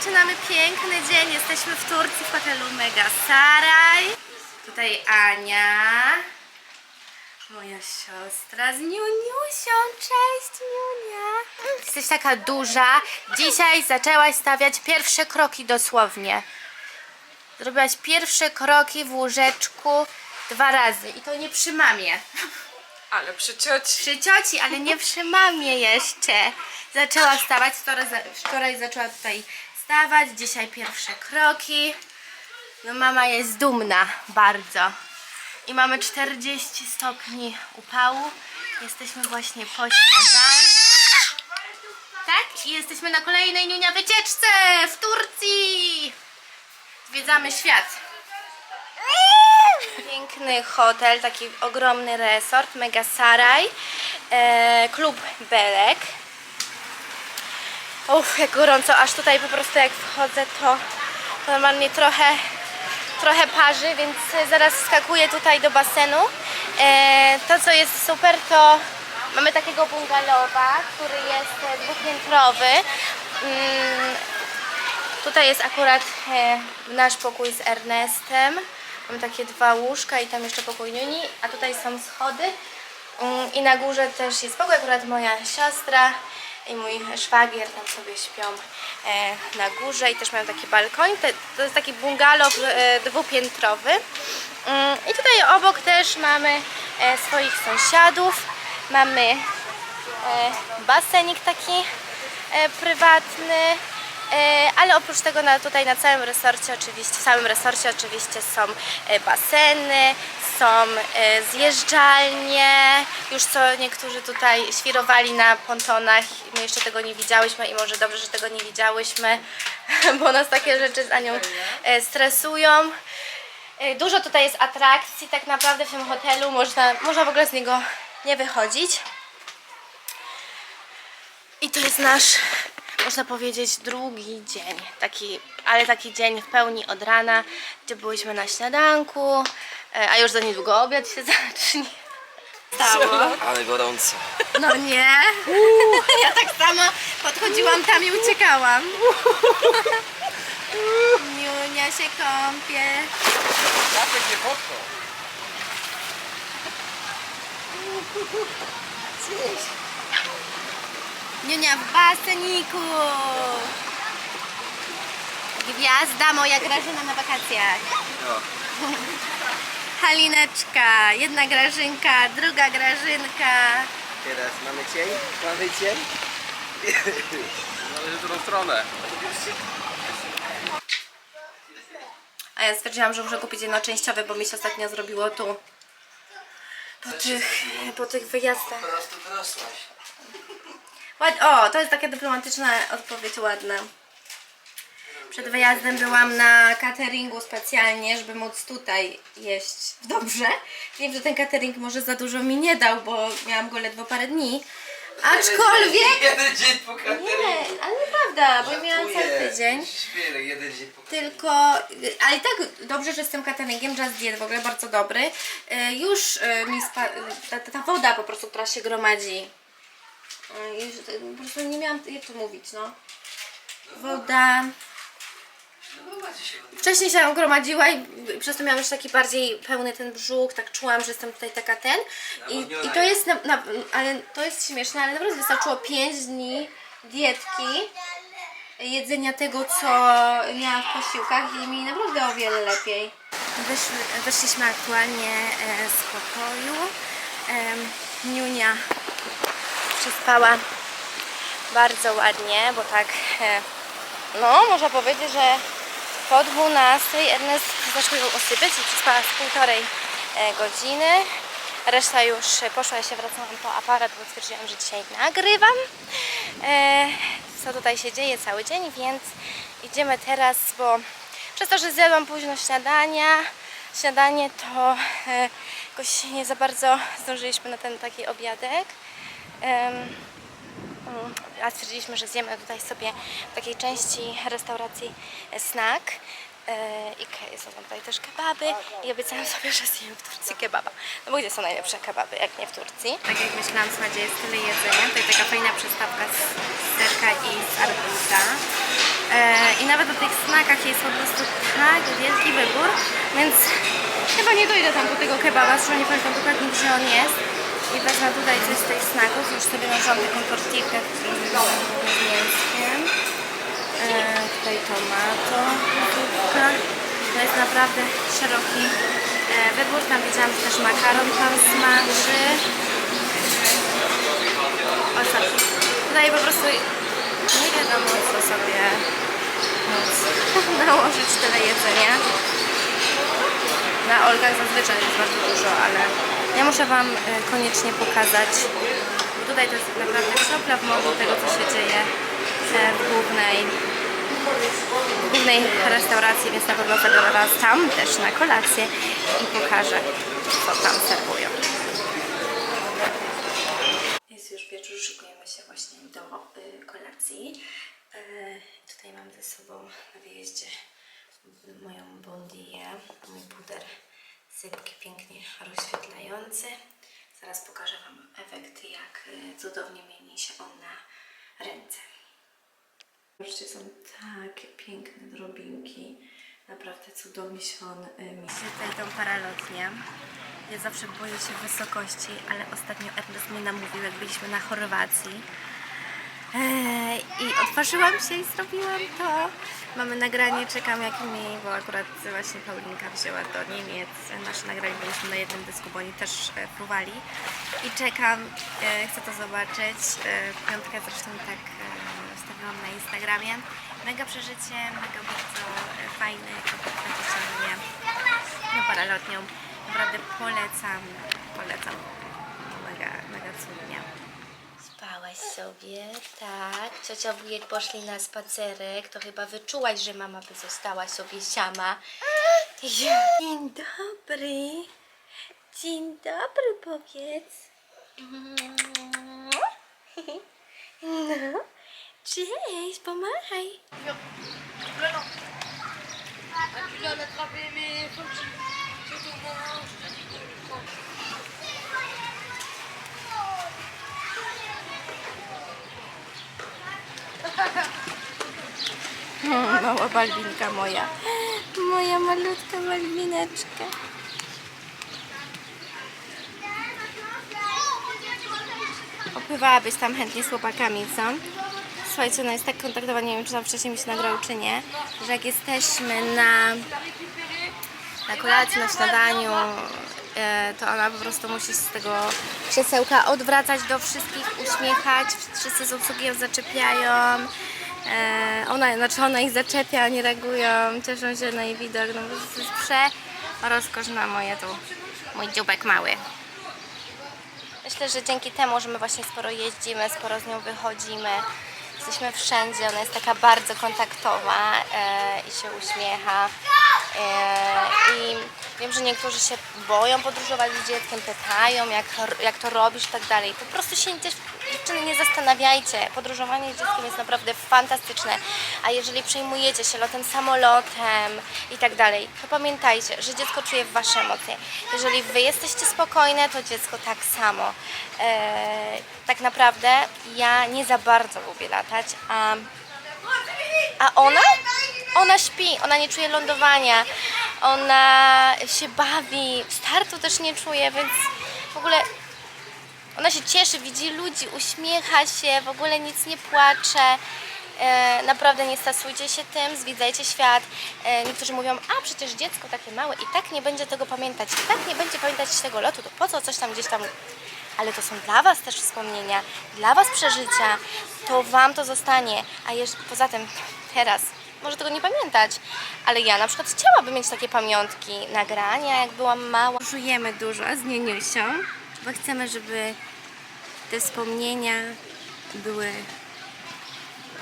zaczynamy piękny dzień. Jesteśmy w Turcji w hotelu Mega Saraj. Tutaj Ania. Moja siostra z Niuniusią. Cześć Niunia. Jesteś taka duża. Dzisiaj zaczęłaś stawiać pierwsze kroki dosłownie. Zrobiłaś pierwsze kroki w łóżeczku dwa razy. I to nie przy mamie. Ale przy cioci. Przy cioci, ale nie przy mamie jeszcze. Zaczęła wstawać, wczoraj, wczoraj zaczęła tutaj stawać, dzisiaj pierwsze kroki. No mama jest dumna bardzo. I mamy 40 stopni upału. Jesteśmy właśnie po śniadanku. Tak? I jesteśmy na kolejnej Niunia wycieczce w Turcji. Zwiedzamy świat. Piękny hotel, taki ogromny resort, Mega Saraj, e, klub Belek. Uff, jak gorąco, aż tutaj po prostu jak wchodzę to, normalnie trochę, trochę parzy, więc zaraz wskakuję tutaj do basenu. E, to co jest super to mamy takiego bungalowa, który jest dwupiętrowy. Mm, Tutaj jest akurat e, nasz pokój z Ernestem. Mamy takie dwa łóżka i tam jeszcze pokój Niuni, a tutaj są schody. Mm, I na górze też jest pokój, akurat moja siostra i mój szwagier tam sobie śpią e, na górze i też mają taki balkon. To jest taki bungalow e, dwupiętrowy. Mm, I tutaj obok też mamy e, swoich sąsiadów. Mamy basenik taki prywatny. E, Ale oprócz tego na, tutaj na całym resorcie oczywiście, w całym resorcie oczywiście są e, baseny, są e, zjeżdżalnie, już co niektórzy tutaj świrowali na pontonach, my jeszcze tego nie widziałyśmy i może dobrze, że tego nie widziałyśmy, bo nas takie rzeczy z Anią e, stresują. Dużo tutaj jest atrakcji, tak naprawdę w tym hotelu można, można w ogóle z niego nie wychodzić. I to jest nasz, można powiedzieć, drugi dzień. Taki, ale taki dzień w pełni od rana, gdzie byliśmy na śniadanku, e, a już za niedługo obiad się zacznie. Stało. Ale gorąco. No nie. Ja tak samo podchodziłam tam i uciekałam. Niunia się kąpie. Zapek nie potknął. Niunia w baseniku. Gwiazda moja Grażyna na wakacjach. Halineczka, jedna Grażynka, druga Grażynka. Teraz mamy cień? Mamy cień? Należy w drugą stronę. A ja stwierdziłam, że muszę kupić jednoczęściowe, bo mi się ostatnio zrobiło tu. Po tych, po tych wyjazdach. prostu wyrosłaś. O, to jest taka dyplomatyczna odpowiedź ładna. Przed wyjazdem byłam na cateringu specjalnie, żeby móc tutaj jeść dobrze. Wiem, że ten catering może za dużo mi nie dał, bo miałam go ledwo parę dni. Aczkolwiek... Jeden dzień po Nie, ale nieprawda, bo miałam cały tydzień. Świerek, jeden dzień po Tylko, ale i tak dobrze, że z tym cateringiem Just Diet w ogóle bardzo dobry. Y, Już y, mi spa, ta, ta woda po prostu, która się gromadzi. Już, y, po prostu nie miałam jak to mówić, no. Woda. Wcześniej się gromadziła i przez to miałam już taki bardziej pełny ten brzuch, tak czułam, że jestem tutaj taka ten. I, i to jest, na, na, ale to jest śmieszne, ale naprawdę wystarczyło 5 dni dietki, jedzenia tego, co miałam w posiłkach i mi naprawdę o wiele lepiej. Wyszły, wyszliśmy aktualnie e, z pokoju. Em, Niunia przespała bardzo ładnie, bo tak, e, no można powiedzieć, że po 12 Ernest zaczął ją osypiać i przespała z półtorej e, godziny. Reszta już poszła, ja się wracałam po aparat, bo stwierdziłam, że dzisiaj nagrywam. E, co tutaj się dzieje cały dzień, więc idziemy teraz, bo przez to, że zjadłam późno śniadania, śniadanie, to jakoś nie za bardzo zdążyliśmy na ten taki obiadek. A stwierdziliśmy, że zjemy tutaj sobie w takiej części restauracji snack. E, I są tam tutaj też kebaby i obiecałam sobie, że zjem w Turcji kebaba. No bo gdzie są najlepsze kebaby, jak nie w Turcji? Tak jak myślałam, słuchajcie, jest tyle jedzenia. Tutaj taka fajna przystawka z serka i z arbuza. E, I nawet tych snakach jest po prostu tak wielki wybór, więc chyba nie dojdę tam po tego kebaba, zresztą nie pamiętam dokładnie gdzie on jest. I wezmę tutaj coś z tych snaków, już sobie nałożyłam taką tortilkę z mięskiem. E, tutaj tomato, zupka. To jest naprawdę szeroki e, wybór. Tam widziałam, że też makaron pan smaży. O co? Tutaj po prostu nie wiadomo co sobie nałożyć tyle jedzenia. Na Olgach zazwyczaj jest bardzo dużo, ale ja muszę Wam e, koniecznie pokazać. Tutaj to jest naprawdę kropla w morzu tego, co się dzieje e, w głównej, w głównej restauracji, więc na pewno zabiorę Was tam też na kolację i pokażę, co tam serwują. Jest już wieczór, szykujemy się właśnie do y, kolacji. E, tutaj mam ze sobą na wyjeździe moją bondię, mój puder sypki pięknie rozświetlający. Zaraz pokażę Wam efekt, jak y, cudownie mieni się on na ręce. Zobaczcie, są takie piękne drobinki. Naprawdę cudownie się on y, mieni. Tutaj tą paralotnię. Ja zawsze boję się wysokości, ale ostatnio Ernest mnie namówił, jak byliśmy na Chorwacji. Eee, I odważyłam się i zrobiłam to. Mamy nagranie, czekam jak mi, bo akurat właśnie Paulinka wzięła do Niemiec nasze nagranie, byliśmy na jednym dysku, bo oni też e, fruwali. I czekam, e, chcę to zobaczyć. E, piątkę zresztą tak e, wstawiłam na Instagramie. Mega przeżycie, mega bardzo e, fajne, kompletne pociągnie no paralotnią. Naprawdę polecam, polecam. Mega, mega cudnie. Spałaś sobie, tak. Ciocia wujek poszli na spacerek, to chyba wyczułaś, że mama by została sobie sama. Dzień dobry. Dzień dobry, powiedz. No. Cześć, pomachaj. Mała balbinka moja. Moja malutka balbineczka. Opływałabyś tam chętnie z chłopakami, co? Słuchajcie, no jest tak kontaktowa, nie wiem czy tam wcześniej mi się nagrał czy nie, że jak jesteśmy na, na kolacji, na śniadaniu, to ona po prostu musi z tego krzesełka odwracać do wszystkich, uśmiechać, wszyscy z obsługi ją zaczepiają. E, ona, znaczy ona ich zaczepia, nie reagują, cieszą się na jej widok, no po prostu jest prze rozkosz na moje tu, mój dziubek mały. Myślę, że dzięki temu, że my właśnie sporo jeździmy, sporo z nią wychodzimy, jesteśmy wszędzie, ona jest taka bardzo kontaktowa e, i się uśmiecha. E, I wiem, że niektórzy się boją podróżować z dzieckiem, pytają jak, jak to robisz i tak dalej. Po prostu się dziewczyny nie zastanawiajcie. Podróżowanie z dzieckiem jest naprawdę fantastyczne. A jeżeli przejmujecie się lotem samolotem i tak dalej, to pamiętajcie, że dziecko czuje wasze emocje. Jeżeli wy jesteście spokojne, to dziecko tak samo. E, tak naprawdę ja nie za bardzo lubię latać, a a ona? Ona śpi, ona nie czuje lądowania, ona się bawi, startu też nie czuje, więc w ogóle ona się cieszy, widzi ludzi, uśmiecha się, w ogóle nic nie płacze. E, naprawdę nie stresujcie się tym, zwiedzajcie świat. E, niektórzy mówią, a przecież dziecko takie małe i tak nie będzie tego pamiętać, i tak nie będzie pamiętać tego lotu, to po co coś tam gdzieś tam ale to są dla Was też wspomnienia, dla Was przeżycia, to Wam to zostanie, a jeszcze poza tym teraz może tego nie pamiętać, ale ja na przykład chciałabym mieć takie pamiątki, nagrania, jak byłam mała. Żujemy dużo z Nieniusią, bo chcemy, żeby te wspomnienia były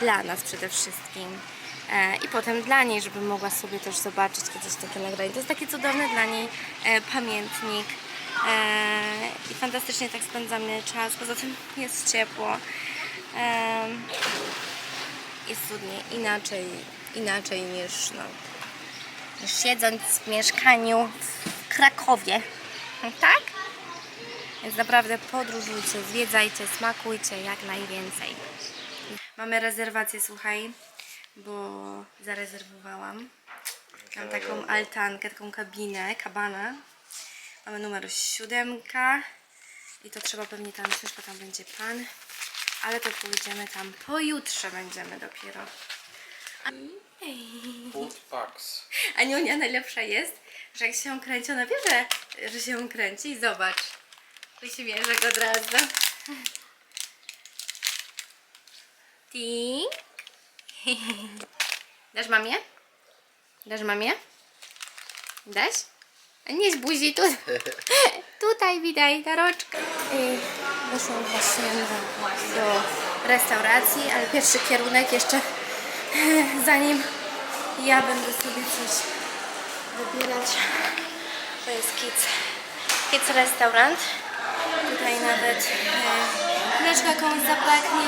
dla nas przede wszystkim. E, I potem dla niej, żeby mogła sobie też zobaczyć kiedyś takie nagranie. To jest taki cudowny dla niej e, pamiętnik. E, I fantastycznie tak spędzamy czas. Poza tym jest ciepło. Jest cudnie. Inaczej, inaczej niż, no, siedząc w mieszkaniu w Krakowie. Tak? Więc naprawdę podróżujcie, zwiedzajcie, smakujcie jak najwięcej. Mamy rezerwację, słuchaj, bo zarezerwowałam. Mam taką altankę, taką kabinę, kabana. Mamy numer siódemka i to trzeba pewnie tam wziąć, tam będzie pan. Ale to pójdziemy tam pojutrze będziemy dopiero. Food packs. A Niunia najlepsza jest, że jak się ją kręci, ona wie, że, że się ją kręci i zobacz. Uśmieszek od razu. Tink. Dasz mamie? Dasz mamie? Dasz? Nie z buzi, tu, tutaj widać ta roczka. Doszłam właśnie do restauracji, ale pierwszy kierunek jeszcze zanim ja będę sobie coś wybierać. To jest Kids, kids Restaurant. Tutaj nawet e, mleczka komuś zabraknie.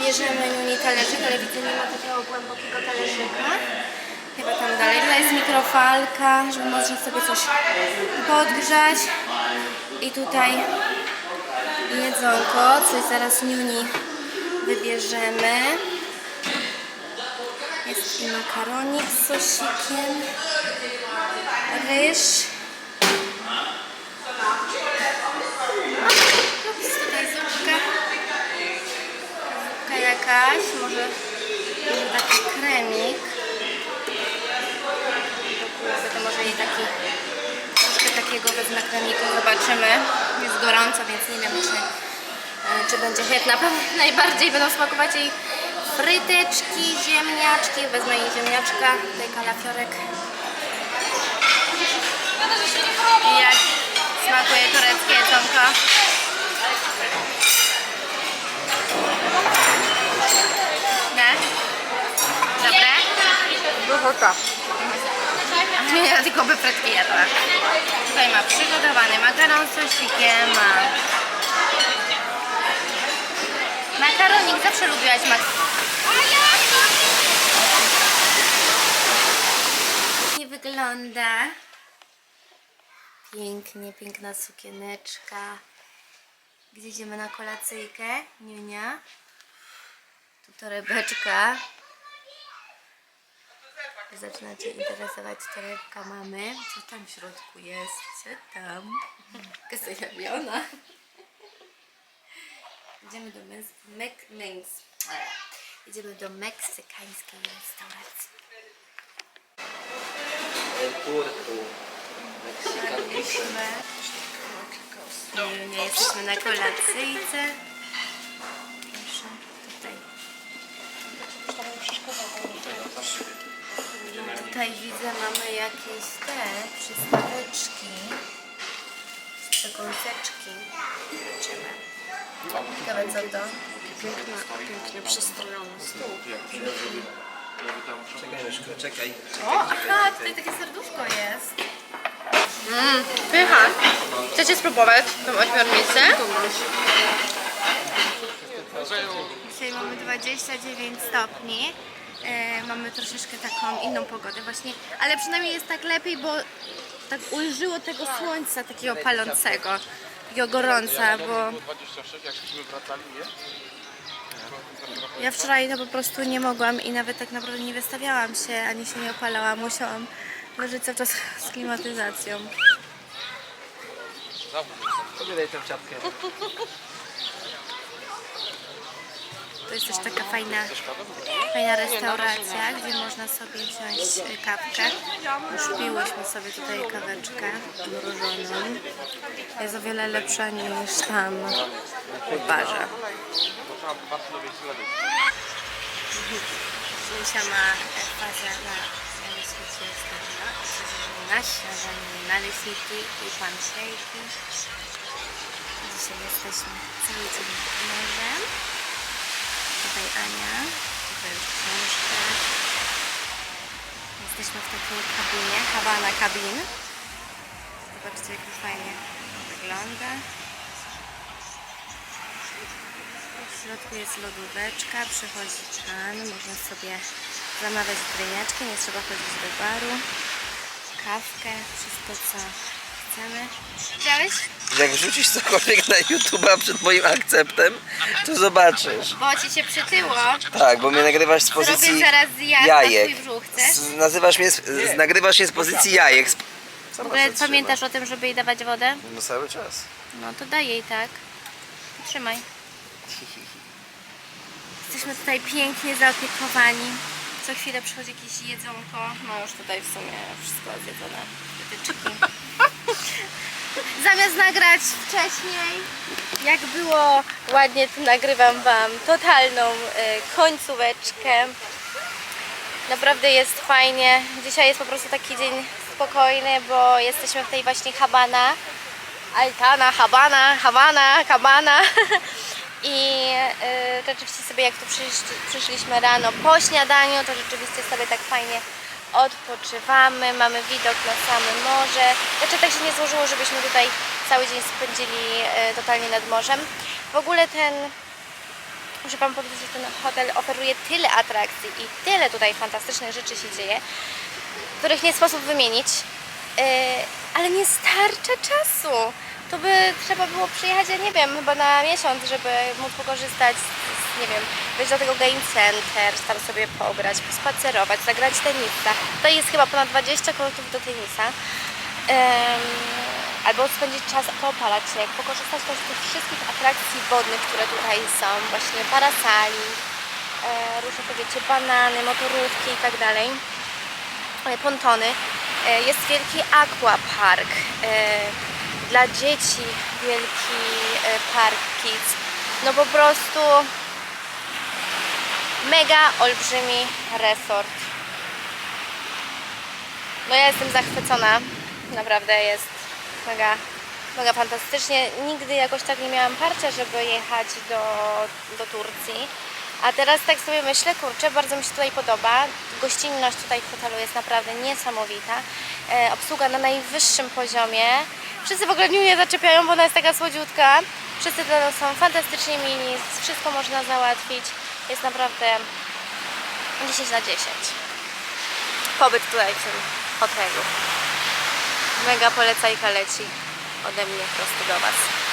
Bierzemy Nuni talerzyk, ale widzę nie ma takiego głębokiego talerzyka. Chyba tam dalej. Tutaj jest mikrofalka, żeby można sobie coś podgrzać. I tutaj jedzonko, coś zaraz Nuni wybierzemy. Jest i makaronik z sosikiem, ryż. Ups, tutaj zupka. Zupka jakaś, może, może taki kremik. To może i taki, troszkę takiego wezmę kremiku, zobaczymy. Jest gorąco, więc nie wiem, czy, e, czy będzie chętna. Pewnie najbardziej będą smakować jej fryteczki, ziemniaczki. Wezmę jej ziemniaczka, tutaj kalafiorek. I jak smakuje tureckie jedzonko? Nie? Dobre? Dochota. Nie, ja tylko by frytki jadła. Tutaj ma przygotowany makaron z sosikiem, ma makaronik. Zawsze lubiłaś makaron. Nie wygląda. Pięknie, piękna sukieneczka. Gdzie idziemy na kolacyjkę? Niunia. Tu torebeczka. Zaczyna Cię interesować torebka mamy. Co tam w środku jest? Co tam? Jaka zajawiona. Idziemy do. Mek... Meks... Idziemy do meksykańskiej restauracji. El Puerto. Mexican Kitchen. Nie, nie jesteśmy na kolacyjce. Proszę, tutaj. Tutaj widzę, mamy jakieś te przystaweczki. Przekąseczki. Zobaczymy. Ciekawe co to. Pięknie, pięknie przystrojony stół. Czekaj, Myszko, czekaj. O, aha, tutaj takie serduszko jest. Mm, Pycha. Chcecie spróbować tą ośmiornicę? Dzisiaj mamy 29 stopni. E, mamy troszeczkę taką inną pogodę właśnie, ale przynajmniej jest tak lepiej, bo tak ulżyło tego słońca takiego palącego, takiego gorąca, bo 26, jak żeśmy wracali, nie? Ja wczoraj to po prostu nie mogłam i nawet tak naprawdę nie wystawiałam się, ani się nie opalałam, musiałam leżeć cały czas z klimatyzacją. Sobie daj tę czapkę. To jest też taka fajna, fajna restauracja, gdzie można sobie wziąć y, kawkę. Już piłyśmy sobie tutaj kaweczkę mrożoną. Jest o wiele lepsza niż tam w barze. Bardzo lubić ślady. Zuzia ma fazę na naleśniki na śniadanie naleśniki i pancake'i. Dzisiaj jesteśmy cały dzień morzem. Tutaj Ania, tutaj książka. Jesteśmy w takiej kabinie, Havana Cabin. Zobaczcie jak to fajnie wygląda. W środku jest lodóweczka, przychodzi pan, można sobie zamawiać drineczki, nie trzeba chodzić do baru, kawkę, wszystko co wracamy. Widziałeś? Jak wrzucisz cokolwiek na YouTube'a przed moim akceptem, to zobaczysz. Bo ci się przytyło. Tak, bo mnie nagrywasz z pozycji Zrobię zaraz jajek. na swój brzuch, chcesz? Z, nazywasz mnie, z, z, nagrywasz mnie z pozycji jajek. Z... W ogóle pamiętasz o tym, żeby jej dawać wodę? No cały czas. No to daj jej tak. Trzymaj. Jesteśmy tutaj pięknie zaopiekowani. Co chwilę przychodzi jakieś jedzonko. No już tutaj w sumie wszystko zjedzone. Wytyczki. Zamiast nagrać wcześniej, jak było ładnie, to nagrywam Wam totalną y, końcóweczkę. Naprawdę jest fajnie. Dzisiaj jest po prostu taki dzień spokojny, bo jesteśmy w tej właśnie Habana. Altana, Habana, Habana, Habana. I y, rzeczywiście sobie jak tu przyszli, przyszliśmy rano po śniadaniu, to rzeczywiście sobie tak fajnie odpoczywamy, mamy widok na same morze. Znaczy tak się nie złożyło, żebyśmy tutaj cały dzień spędzili y, totalnie nad morzem. W ogóle ten Muszę Wam powiedzieć, że ten hotel oferuje tyle atrakcji i tyle tutaj fantastycznych rzeczy się dzieje, których nie sposób wymienić, yy, ale nie starcza czasu. To by trzeba było przyjechać, ja nie wiem, chyba na miesiąc, żeby móc pokorzystać, z, nie wiem, wejść do tego game center, tam sobie pograć, pospacerować, zagrać tenisa. To jest chyba ponad 20 kortów do tenisa. Em, albo spędzić czas, poopalać śnieg, pokorzystać też z tych wszystkich atrakcji wodnych, które tutaj są, właśnie parasali, e, różne wiecie, banany, motorówki i tak dalej, e, pontony. E, jest wielki aquapark, e, dla dzieci wielki e, park kids. No po prostu mega olbrzymi resort. No ja jestem zachwycona, naprawdę jest mega, mega fantastycznie. Nigdy jakoś tak nie miałam parcia, żeby jechać do, do Turcji. A teraz tak sobie myślę, kurczę, bardzo mi się tutaj podoba. Gościnność tutaj w hotelu jest naprawdę niesamowita. E, obsługa na najwyższym poziomie. Wszyscy w ogóle nie zaczepiają, bo ona jest taka słodziutka. Wszyscy dla nas są fantastycznie mili, wszystko można załatwić. Jest naprawdę 10 na 10 pobyt tutaj w tym hotelu. Mega polecajka leci ode mnie prosto do Was.